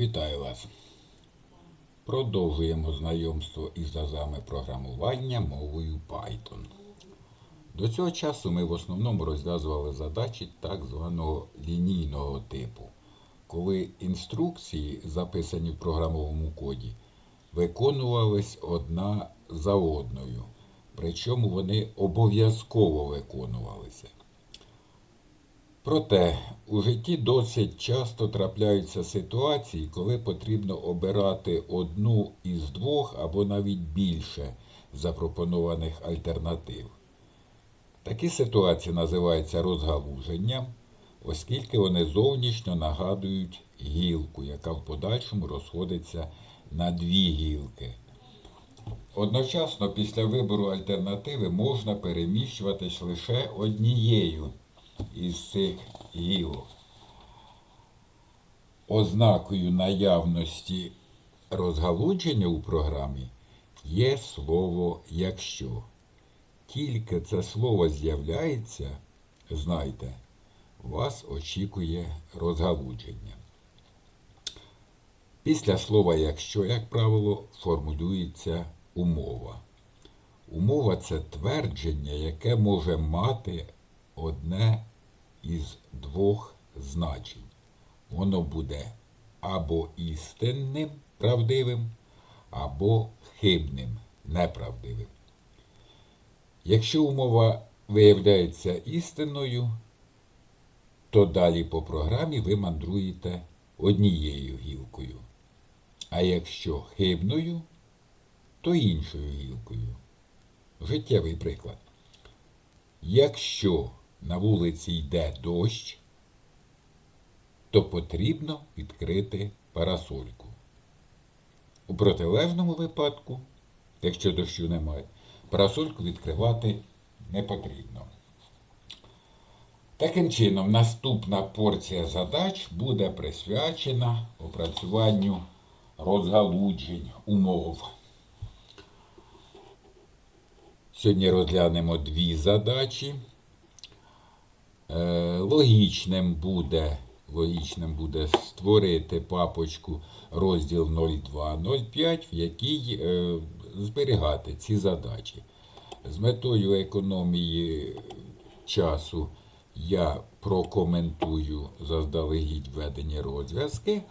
Вітаю вас! Продовжуємо знайомство із азами програмування мовою Python. До цього часу ми в основному розв'язували задачі так званого лінійного типу, коли інструкції, записані в програмовому коді, виконувались одна за одною, причому вони обов'язково виконувалися. Проте у житті досить часто трапляються ситуації, коли потрібно обирати одну із двох або навіть більше запропонованих альтернатив. Такі ситуації називаються розгалуженням, оскільки вони зовнішньо нагадують гілку, яка в подальшому розходиться на дві гілки. Одночасно після вибору альтернативи можна переміщуватись лише однією із цих гілок. Ознакою наявності розгалудження у програмі є слово якщо. Тільки це слово з'являється, знайте, вас очікує розгалудження. Після слова якщо, як правило, формулюється умова. Умова це твердження, яке може мати одне із двох значень. Воно буде або істинним, правдивим, або хибним, неправдивим. Якщо умова виявляється істинною, то далі по програмі ви мандруєте однією гілкою. А якщо хибною, то іншою гілкою. Життєвий приклад. Якщо на вулиці йде дощ, то потрібно відкрити парасольку. У протилежному випадку, якщо дощу немає, парасольку відкривати не потрібно. Таким чином, наступна порція задач буде присвячена опрацюванню розгалуджень умов. Сьогодні розглянемо дві задачі. Е, Логічним буде, логічним буде створити папочку розділ 0205, в якій е, зберігати ці задачі. З метою економії часу я прокоментую заздалегідь введені розв'язки.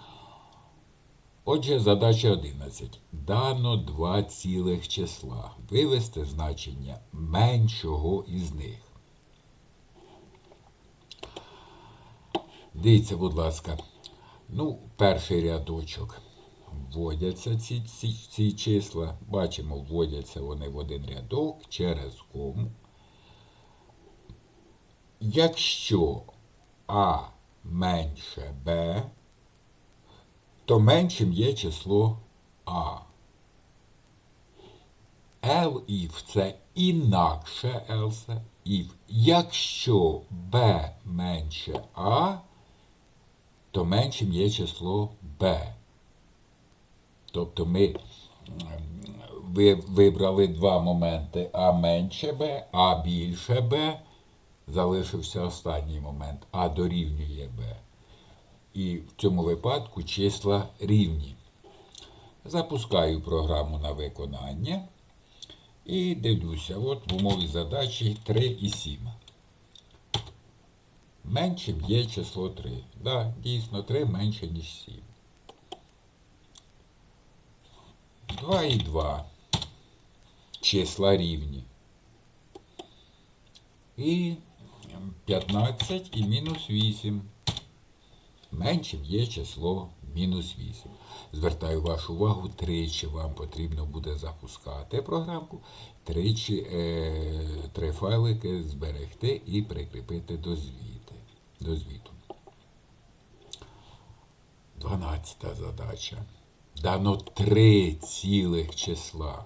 Отже, задача 11. Дано два цілих числа. Вивести значення меншого із них. Дивіться, будь ласка. Ну, перший рядочок. Вводяться ці, ці, ці числа. Бачимо, вводяться вони в один рядок через кому. Якщо А менше Б, то меншим є число А. L if це інакше else if. Якщо B менше А, то меншим є число B. Тобто ми вибрали два моменти А менше Б, А більше Б. Залишився останній момент А дорівнює Б. І в цьому випадку числа рівні. Запускаю програму на виконання і дивлюся, от в умові задачі 3 і 7. Меншим є число 3. Да, дійсно 3 менше, ніж 7. 2 і 2. Числа рівні. І 15 і мінус 8. Меншим є число мінус 8. Звертаю вашу увагу, тричі вам потрібно буде запускати програмку, тричі е, три файлики зберегти і прикріпити до, звіти, до звіту. 12 задача. Дано три цілих числа.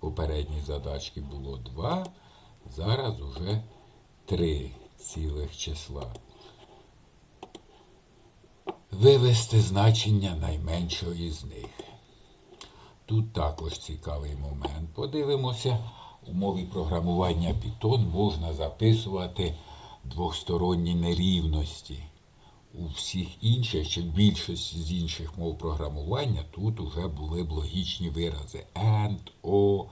Попередній задачки було 2, зараз уже 3 цілих числа. Вивести значення найменшого із них. Тут також цікавий момент. Подивимося, у мові програмування Python можна записувати двосторонні нерівності. у всіх інших, чи в більшості з інших мов програмування, тут вже були б логічні вирази. And, o,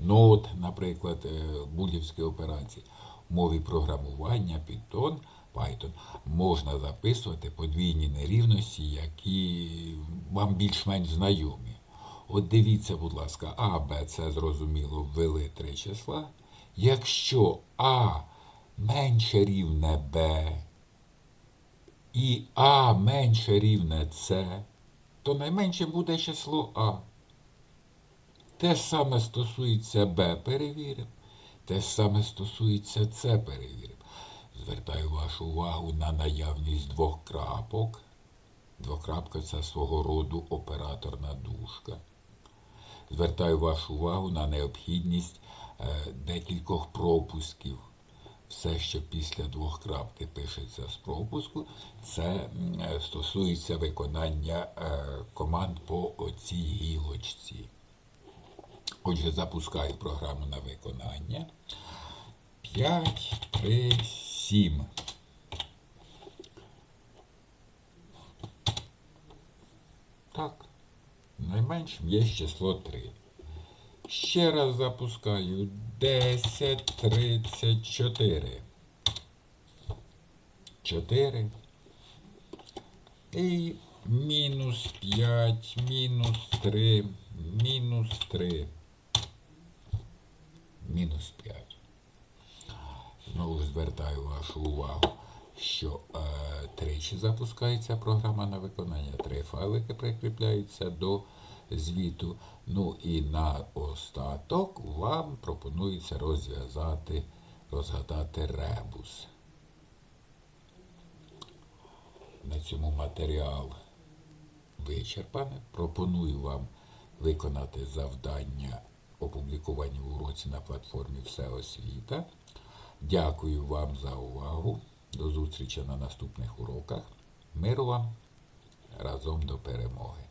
not, наприклад, е, булівські операції. В мові програмування Python, Python можна записувати подвійні нерівності, які вам більш-менш знайомі. От дивіться, будь ласка, А, Б, це зрозуміло, ввели три числа. Якщо А менше рівне Б, і А менше рівне С, то найменше буде число А. Те саме стосується Б, перевіримо. Те саме стосується С, перевіримо. Звертаю вашу увагу на наявність двох крапок. Двокрапка це свого роду операторна дужка. Звертаю вашу увагу на необхідність е, декількох пропусків. Все, що після двох крапки пишеться з пропуску, це е, стосується виконання е, команд по оцій гілочці. Отже, запускаю програму на виконання. 5, 3, 7. Так. Найменшим є число 3. Ще раз запускаю 10, 34. 4. І мінус 5, мінус 3, мінус 3. Мінус 5. Знову звертаю вашу увагу, що е, тричі запускається програма на виконання, три файлики прикріпляються до звіту. Ну і на остаток вам пропонується розв'язати, розгадати ребус. На цьому матеріал вичерпаний. Пропоную вам виконати завдання, опубліковані в уроці на платформі Все освіта. Дякую вам за увагу. До зустрічі на наступних уроках. Миру вам разом до перемоги.